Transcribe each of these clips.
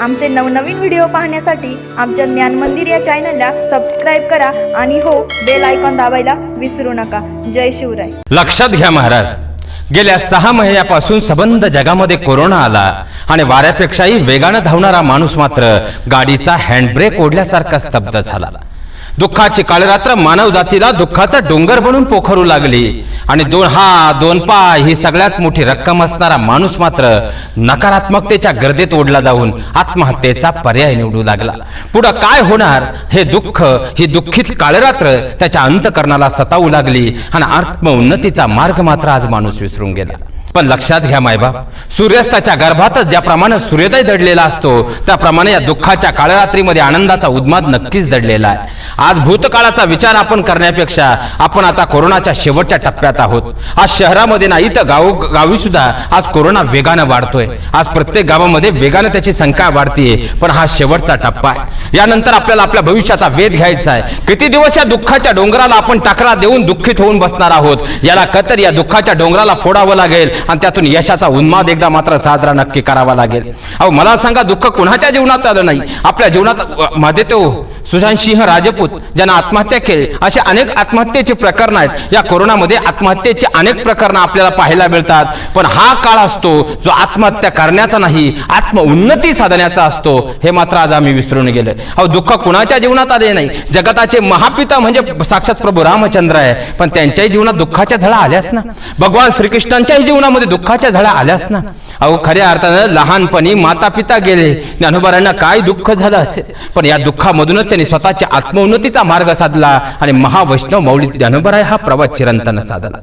आमचे नवनवीन व्हिडिओ पाहण्यासाठी आमच्या ज्ञान मंदिर या चॅनलला सबस्क्राईब करा आणि हो बेल आयकॉन दाबायला विसरू नका. जय शिवराय. लक्षात घ्या महाराज गेल्या सहा महिन्यापासून सबंध जगामध्ये कोरोना आला आणि वाऱ्यापेक्षाही वेगानं धावणारा माणूस मात्र गाडीचा हँडब्रेक ओढल्यासारखा स्तब्ध झाला. दुःखाची काळरात्र मानव जातीला दुःखाचा डोंगर बनून पोखरू लागली. आणि दोन हा दोन पाय ही सगळ्यात मोठी रक्कम असणारा माणूस मात्र नकारात्मकतेच्या गर्दीत ओढला जाऊन आत्महत्येचा पर्याय निवडू लागला. पुढं काय होणार? हे दुःख ही दुःखित काळरात्र त्याच्या अंतकरणाला सतावू लागली आणि आत्मउन्नतीचा मार्ग मात्र आज माणूस विसरून गेला. पण लक्षात घ्या मायबाप सूर्यास्ताच्या गर्भातच ज्याप्रमाणे सूर्योदय दडलेला असतो त्याप्रमाणे या दुःखाच्या काळरात्रीमध्ये आनंदाचा उद्माद नक्कीच दडलेला आहे. आज भूतकाळाचा विचार आपण करण्यापेक्षा आपण आता कोरोनाच्या शेवटच्या टप्प्यात आहोत. आज शहरामध्ये नाही तर गाव गावी सुद्धा आज कोरोना वेगानं वाढतोय. आज प्रत्येक गावामध्ये वेगानं त्याची संख्या वाढतीये पण हा शेवटचा टप्पा आहे. यानंतर आपल्याला आपल्या भविष्याचा वेध घ्यायचा आहे. किती दिवस या दुःखाच्या डोंगराला आपण टाकरा देऊन दुःखित होऊन बसणार आहोत? याला कतर या दुःखाच्या डोंगराला फोडावं लागेल. आणि त्यातून यशाचा उन्माद एकदा मात्र साजरा नक्की करावा लागेल. अहो मला सांगा दुःख कुणाच्या जीवनात आलं नाही? आपल्या जीवनात मध्ये तो सुशांत सिंह राजपूत ज्यांना आत्महत्या केली असे अनेक आत्महत्येचे प्रकरण आहेत. या कोरोनामध्ये आत्महत्येची अनेक प्रकरणं आपल्याला पाहायला मिळतात. पण हा काळ असतो जो आत्महत्या करण्याचा नाही आत्मउन्नती साधण्याचा असतो. हे मात्र आज आम्ही विसरून गेलो. अहो दुःख कुणाच्या जीवनात आले नाही? जगताचे महापिता म्हणजे साक्षात प्रभू रामचंद्र आहे. पण त्यांच्याही जीवनात दुःखाच्या झळा आल्याच ना? भगवान श्रीकृष्णांच्याही जीवनामध्ये दुःखाच्या झळा आल्याच ना? अहो खऱ्या अर्थानं लहानपणी माता पिता गेले. ज्ञानोबारांना काय दुःख झालं असेल? पण या दुःखामधूनच त्यांनी स्वतःच्या आत्मोन्नतीचा मार्ग साधला आणि महावैष्णव मौलिक ज्ञानोबराय हा प्रवास चिरंतन साधला.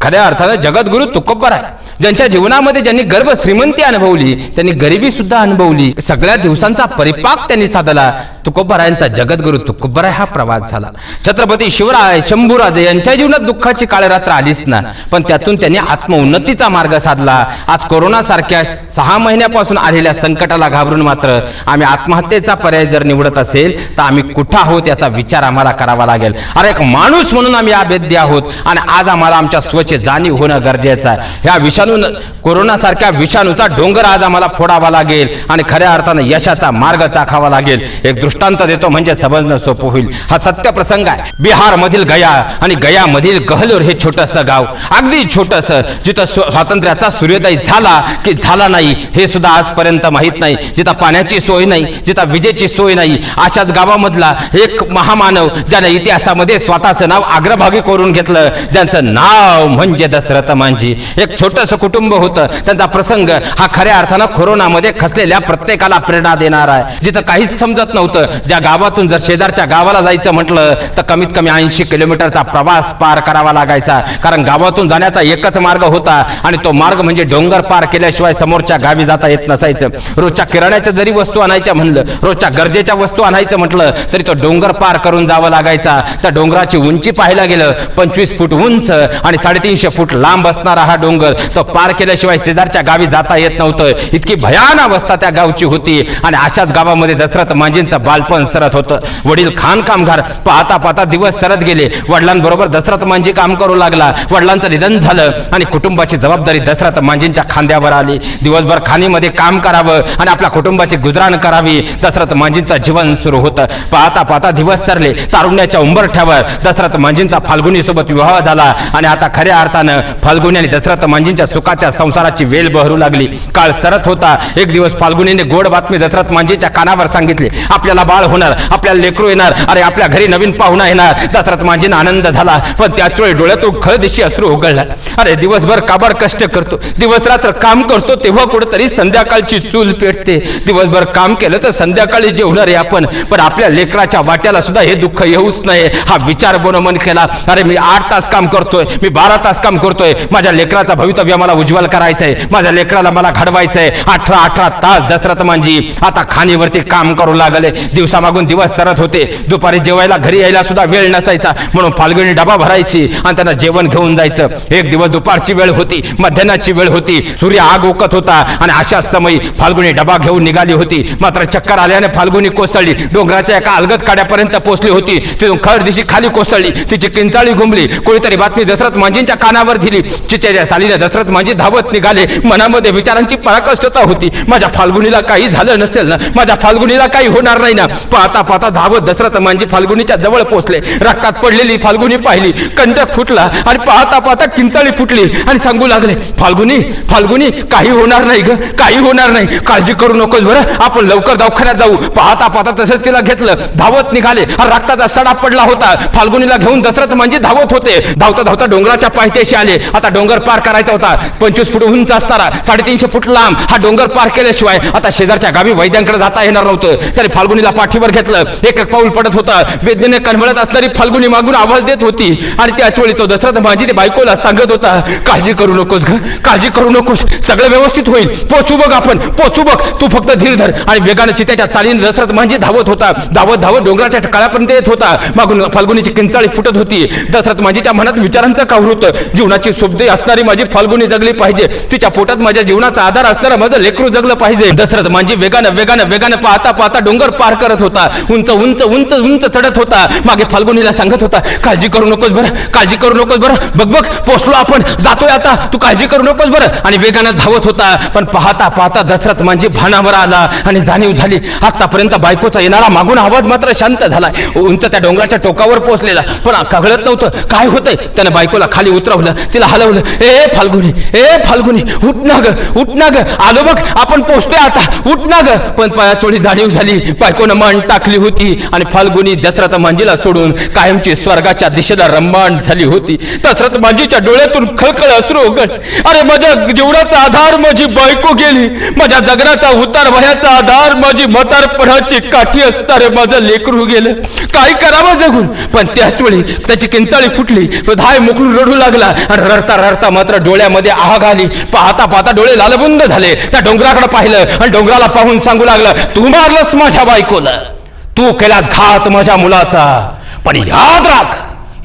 खऱ्या अर्थानं जगद्गुरु तुकोबर आहे ज्यांच्या जीवनामध्ये ज्यांनी गर्भ श्रीमंती अनुभवली त्यांनी गरिबी सुद्धा अनुभवली सगळ्या दिवसांचा परिपाक त्यांनी साधला. तुकोबरायांचा जगद्गुरु तुकोबराय हा प्रवास झाला. छत्रपती शिवराय शंभूराजे यांच्या जीवनात दुःखाची काळरात्र आलीच ना पण त्यातून त्यांनी आत्मउन्नतीचा मार्ग साधला. आज कोरोना सारख्या सहा महिन्यापासून आलेल्या संकटाला घाबरून मात्र आम्ही आत्महत्येचा पर्याय जर निवडत असेल तर आम्ही कुठं आहोत याचा विचार आम्हाला करावा लागेल. अरे एक माणूस म्हणून आम्ही अभेद्य आहोत आणि आज आम्हाला आमच्या स्वच्छ जाणीव होणं गरजेचं आहे. ह्या विषाणू कोरोना सारख्या विषाणूचा डोंगर आज आम्हाला फोडावा लागेल आणि खऱ्या अर्थानं यशाचा मार्ग चाखावा लागेल. एक दृष्टांत देतो म्हणजे समजणं सोपं होईल. हा सत्य प्रसंग आहे. बिहार मधील गया आणि गया मधील गहलोर हे छोटस गाव. अगदी छोटस. जिथं स्व- स्वातंत्र्याचा सूर्योदय झाला की झाला नाही हे सुद्धा आजपर्यंत माहीत नाही. जिथं पाण्याची सोय नाही जिथं विजेची सोय नाही अशाच गावामधला एक महामानव ज्याने इतिहासामध्ये स्वतःचं नाव अग्रभागी करून घेतलं ज्यांचं नाव म्हणजे दशरथ मांझी. एक छोटस कुटुंब होतं. त्यांचा प्रसंग हा खऱ्या अर्थानं कोरोनामध्ये खसलेल्या प्रत्येकाला प्रेरणा देणार आहे. जिथं काहीच समजत नव्हतं ज्या गावातून जर शेजारच्या गावाला जायचं म्हटलं तर कमीत कमी ऐंशी किलोमीटरचा प्रवास पार करावा लागायचा. कारण गावातून जाण्याचा एकच मार्ग होता आणि तो मार्ग म्हणजे डोंगर पार केल्याशिवाय समोरच्या गावी जाता येत नसायचं. रोजच्या किराण्याच्या जरी वस्तू आणायच्या म्हणलं रोजच्या गरजेच्या वस्तू आणायचं म्हटलं तरी तो डोंगर पार करून जावं लागायचा. त्या डोंगराची उंची पाहायला गेलं पंचवीस फूट उंच आणि साडेतीनशे फूट लांब असणारा हा डोंगर तो पार केल्याशिवाय शेजारच्या गावी जाता येत नव्हतं. इतकी भयान अवस्था त्या गावची होती आणि अशाच गावामध्ये दशरथ मांजींचा बालपण सरत होतं. वडील खान कामगार पाहता पाहता दिवस सरत गेले. वडिलांबरोबर दशरथ मांजी काम करू लागला. वडिलांचं निधन झालं आणि कुटुंबाची जबाबदारी दशरथ मांजींच्या खांद्यावर आली. दिवसभर खाणीमध्ये काम करावं आणि आपल्या कुटुंबाची गुजराण करावी. दशरथ मांजींचं जीवन सुरू होतं. पाहता पाहता दिवस सरले. तारुण्याच्या उंबरठ्यावर दशरथ मांजींचा फाल्गुनी सोबत विवाह झाला. आणि आता खऱ्या अर्थानं फाल्गुनी आणि दशरथ मांजींच्या सुखाच्या संसाराची वेल बहरू लागली. काळ सरत होता. एक दिवस फाल्गुनीने गोड बातमी दशरथ मांजीच्या कानावर सांगितली. आपल्याला बाळ होणार आपल्याला लेकरू येणार अरे आपल्या घरी नवीन पाहुणा येणार. दसरात मांजींना आनंद झाला पण त्याच वेळी डोळ्यातून खळदिशी अश्रू उघडला. अरे दिवसभर काबाड कष्ट करतो दिवस रात्र काम करतो तेव्हा कुठेतरी संध्याकाळची चूल पेटते. दिवसभर काम केलं तर संध्याकाळी जेवणार आहे आपण पण आपल्या लेकराच्या वाट्याला सुद्धा हे दुःख येऊच नाही हा विचार मन केला अरे मी आठ तास काम करतोय मी बारा तास काम करतोय. माझ्या लेकराचा भवितव्य मला उज्ज्वल करायचंय माझ्या लेकराला मला घडवायचंय. अठरा अठरा तास दसरथ मांजी आता खाणीवरती काम करू लागले. दिवसामागून दिवस सरत होते. दुपारी जेवायला घरी यायला सुद्धा वेळ नसायचा. म्हणून फाल्गुनी डबा भरायची आणि त्यांना जेवण घेऊन जायचं. एक दिवस दुपारची वेळ होती मध्यानाची वेळ होती. सूर्य आग ओकत होता आणि अशाच समयी फाल्गुनी डबा घेऊन निघाली होती. मात्र चक्कर आल्याने फाल्गुनी कोसळली. डोंगराच्या एका अलगत काड्यापर्यंत पोहोचली होती. तिथून खर दिशी खाली कोसळली. तिची किंचाळी घुमली. कोणीतरी बातमी दशरथ मांजींच्या कानावर दिली. चित्याच्या चालीने दशरथ मांजी धावत निघाले. मनामध्ये विचारांची पराकष्टता होती. माझ्या फाल्गुनीला काही झालं नसेल ना? माझ्या फाल्गुनीला काही होणार नाही. ना पाहता पाहता धावत दशरथ मांजी फाल्गुनीच्या जवळ पोहोचले रक्तात पडलेली फाल्गुनी पाहिली. कंटक फुटला आणि पाहता पाहता किंचाळी फुटली आणि सांगू लागले फाल्गुनी फाल्गुनी काही होणार नाही ग काही होणार नाही. काळजी करू नकोस बरं. आपण लवकर दवाखान्यात जाऊ. पाहता पाहता तसंच तिला घेतलं. धावत निघाले. रक्ताचा सडा पडला होता. फाल्गुनीला घेऊन दशरथ म्हणजे धावत होते. धावता धावता डोंगराच्या पायथ्याशी आले. आता डोंगर पार करायचा होता. पंचवीस फूट उंच असताना साडेतीनशे फूट लांब हा डोंगर पार केल्याशिवाय आता शेजारच्या गावी वैद्यांकडे जाता येणार नव्हतं. तरी फाल्गुनीला पाठीवर घेतलं. एक एक पाऊल पडत होता. वेदनेने कणवळत असणारी फाल्गुनी मागून आवाज देत होती. आणि त्याच वेळी तो दशरथ माझी बायकोला सांगत होता काळजी करू नकोस ग काळजी करू नकोस. सगळं व्यवस्थित होईल. पोचू बघ आपण पोचू बघ. तू फक्त धीर धर. आणि वेगानं चित्याच्या चालीने दशरथ माझी धावत होता. धावत धावत डोंगराच्या काळापर्यंत येत होता. मागून फाल्गुनीची किंचाळी फुटत होती. दशरथ माझीच्या मनात विचारांचं कावर होतं जीवनाची सुब्दे असणारी माझी फाल्गुनी जगली पाहिजे. तिच्या पोटात माझ्या जीवनाचा आधार असणारं माझं लेकरू जगलं पाहिजे. दशरथ माझी वेगानं वेगानं वेगानं पाहता पाहता डोंगर पार करत होता. उंच उंच उंच उंच चढत होता. मागे फाल्गुनीला सांगत होता काळजी करू नकोस बरं काळजी करू नकोस बरं. बघ बघ पोचलो आपण जातोय आता. तू काळजी करू नकोस बरं. आणि वेगानं धावत होता. पण पाहता पाहता दसरथ मांजी भानावर आला आणि जाणीव झाली. आतापर्यंत बायकोचा येणारा मागून आवाज मात्र शांत झाला उंच त्या डोंगराच्या टोकावर पोहोचलेला पण कळत नव्हतं. काय होतंय? त्यानं बायकोला खाली उतरवलं. तिला हलवलं. ए फाल्गुनी ए फाल्गुनी उठ ना ग उठ ना ग. आलो बघ आपण पोचतोय आता. उठ ना ग. पण पायाचोळी जाणीव झाली. बायको फाल्गुन मन टाकली होती आणि फाल्गुनी दशरथ मांजीला सोडून कायमची स्वर्गाच्या दिशेला रंबाण झाली होती. दशरथ मांजीच्या डोळ्यातून खळखळ असू उघड. अरे माझ्या जीवनाचा आधार माझी बायको गेली. माझ्या जगण्याचा उतार वयाचा आधार माझी मतारपणाची काठी असणारे माझं लेकरू गेलं. काय करावं जगून पण त्याच वेळी त्याची किंचाळी फुटली. तो धाय मुकलून रडू लागला आणि रडता रडता मात्र डोळ्यामध्ये आग आली. पाहता पाहता डोळे लालबुंद झाले. त्या डोंगराकडे पाहिलं आणि डोंगराला पाहून सांगू लागलं तू मारलंस माझ्या बायको दाखवलं. तू केलास घात माझ्या मुलाचा. पण याद राख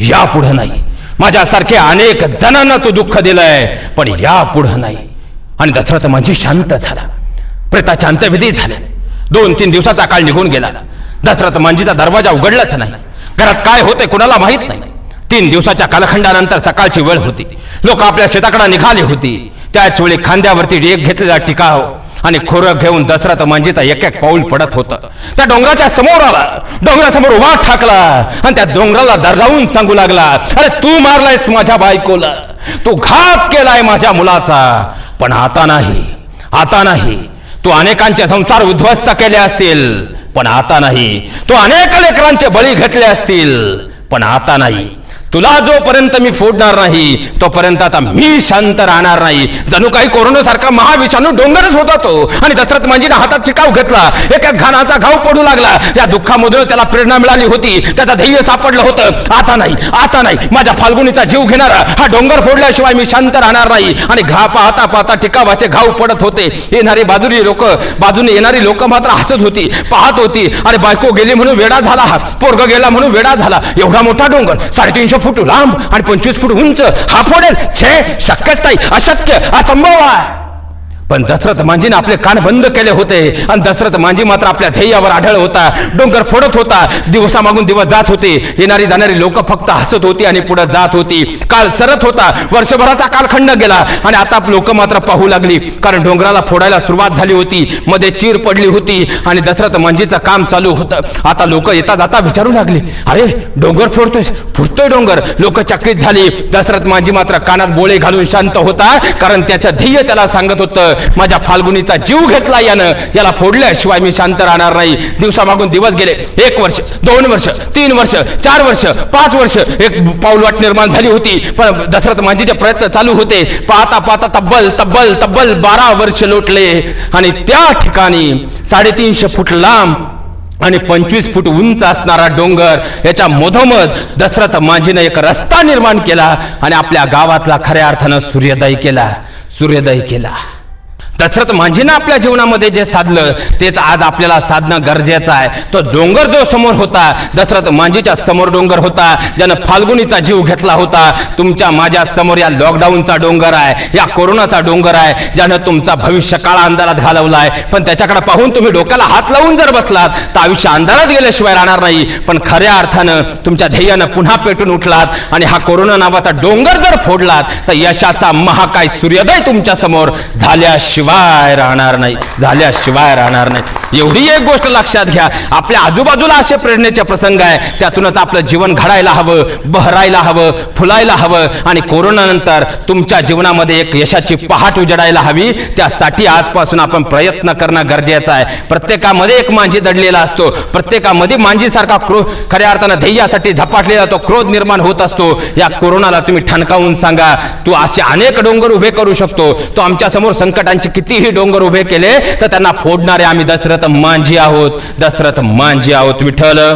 यापुढं नाही. माझ्यासारखे अनेक जणांना तू दुःख दिलंय पण या पुढं नाही. आणि दशरथ माझी शांत झाला. प्रेताच्या अंत्यविधी झाले. दोन तीन दिवसाचा काळ निघून गेला. दशरथ मांजीचा दरवाजा उघडलाच नाही. घरात काय होते कुणाला माहीत नाही. तीन दिवसाच्या कालखंडानंतर सकाळची वेळ होती. लोक आपल्या शेताकडे निघाली होती. त्याच वेळी खांद्यावरती एक घेतलेला टिकाव आणि खोरं घेऊन दशरथ मांजीचा एक एक पाऊल पडत होतं. त्या डोंगराच्या समोर आला. डोंगरासमोर उभा ठाकला. आणि त्या डोंगराला दरगावून सांगू लागला अरे तू मारलायस माझ्या बायकोला. तू घात केलाय माझ्या मुलाचा. पण आता नाही. आता नाही. तू अनेकांचे संसार उद्ध्वस्त केले असतील. पण आता नाही. तू अनेक लेकरांचे बळी घेतले असतील. पण आता नाही. तुला जोपर्यंत मी फोडणार नाही तोपर्यंत आता मी शांत राहणार नाही. जणू काही कोरोना सारखा महाविषाणू डोंगरच होता तो आणि दशरथ मांजीने हातात चिकाव घेतला. एका घाणाचा घाव पडू लागला. या दुःखामधून त्याला प्रेरणा मिळाली होती. त्याचा ध्येय सापडलं होतं. आता नाही आता नाही. माझ्या फाल्गुनीचा जीव घेणारा हा डोंगर फोडल्याशिवाय मी शांत राहणार नाही. आणि घा पाहता पाहता टिकावाचे घाव पडत होते. येणारी बाजूरी लोक बाजूने येणारी लोक मात्र हसत होती पाहत होती. अरे बायको गेली म्हणून वेडा झाला. हा पोरग गेला म्हणून वेडा झाला. एवढा मोठा डोंगर साडेतीनशे फूट लांब आणि पंचवीस फूट उंच हा फोडेल. छे शक्यच नाही अशक्य असंभव आहे. पण दशरथ मांजीने आपले कान बंद केले होते. आणि दशरथ मांजी मात्र आपल्या ध्येयावर आढळ होता. डोंगर फोडत होता. दिवसामागून दिवस जात होते. येणारी जाणारी लोक फक्त हसत होती आणि पुढे जात होती. काळ सरत होता. वर्षभराचा कालखंड गेला. आणि आता लोक मात्र पाहू लागली. कारण डोंगराला फोडायला सुरुवात झाली होती. मध्ये चीर पडली होती. आणि दशरथ मांजीचं काम चालू होतं. आता लोक येता जाता विचारू लागली. अरे डोंगर फोडतोय फुटतोय डोंगर. लोक चकित झाली. दशरथ मांजी मात्र कानात बोळे घालून शांत होता. कारण त्याचं ध्येय त्याला सांगत होतं. माझ्या फाल्गुनीचा जीव घेतला यानं. याला फोडल्याशिवाय मी शांत राहणार नाही. दिवसामागून दिवस गेले. एक वर्ष दोन वर्ष तीन वर्ष चार वर्ष पाच वर्ष एक पाऊलवाट निर्माण झाली होती. पण दशरथ मांझीचे प्रयत्न चालू होते. पाहता पाहता तब्बल तब्बल तब्बल बारा वर्ष लोटले. आणि त्या ठिकाणी साडेतीनशे फूट लांब आणि पंचवीस फूट उंच असणारा डोंगर याच्या मधोमध दशरथ मांजीने एक रस्ता निर्माण केला आणि आपल्या गावातला खऱ्या अर्थानं सूर्योदय केला. सूर्योदय केला. दशरथ मांझीनं आपल्या जीवनामध्ये जे साधलं तेच आज आपल्याला साधणं गरजेचं आहे. तो डोंगर जो समोर होता दशरथ मांझीच्या समोर डोंगर होता ज्यानं फाल्गुनीचा जीव घेतला होता तुमच्या माझ्यासमोर या लॉकडाऊनचा डोंगर आहे या कोरोनाचा डोंगर आहे ज्यानं तुमचा भविष्य काळ अंधारात घालवलाय. पण त्याच्याकडे पाहून तुम्ही डोक्याला हात लावून जर बसलात तर आयुष्य अंधारात गेल्याशिवाय राहणार नाही. पण खऱ्या अर्थानं तुमच्या ध्येयानं पुन्हा पेटून उठलात आणि हा कोरोना नावाचा डोंगर जर फोडलात तर यशाचा महाकाय सूर्योदय तुमच्यासमोर झाल्याशिवाय राहणार नाही. झाल्याशिवाय राहणार नाही. एवढी एक गोष्ट लक्षात घ्या. आपल्या आजूबाजूला असे प्रेरणेचे प्रसंग आहे. त्यातूनच आपलं जीवन घडायला हवं बहरायला हवं फुलायला हवं आणि कोरोनानंतर तुमच्या जीवनामध्ये एक यशाची पहाट उजडायला हवी. त्यासाठी आजपासून आपण प्रयत्न करणं गरजेचं आहे. प्रत्येकामध्ये एक मांजी दडलेला असतो. प्रत्येकामध्ये मांजीसारखा क्रोध खऱ्या अर्थानं ध्येयासाठी झपाटलेला तो क्रोध निर्माण होत असतो. या कोरोनाला तुम्ही ठणकावून सांगा. तू असे अनेक डोंगर उभे करू शकतो. तो आमच्यासमोर संकटांचे कितीही डोंगर उभे केले तर त्यांना फोडणारे आम्ही दशरथ दशरथ मांझी आहोत दशरथ मांझी आहोत विठ्ठल.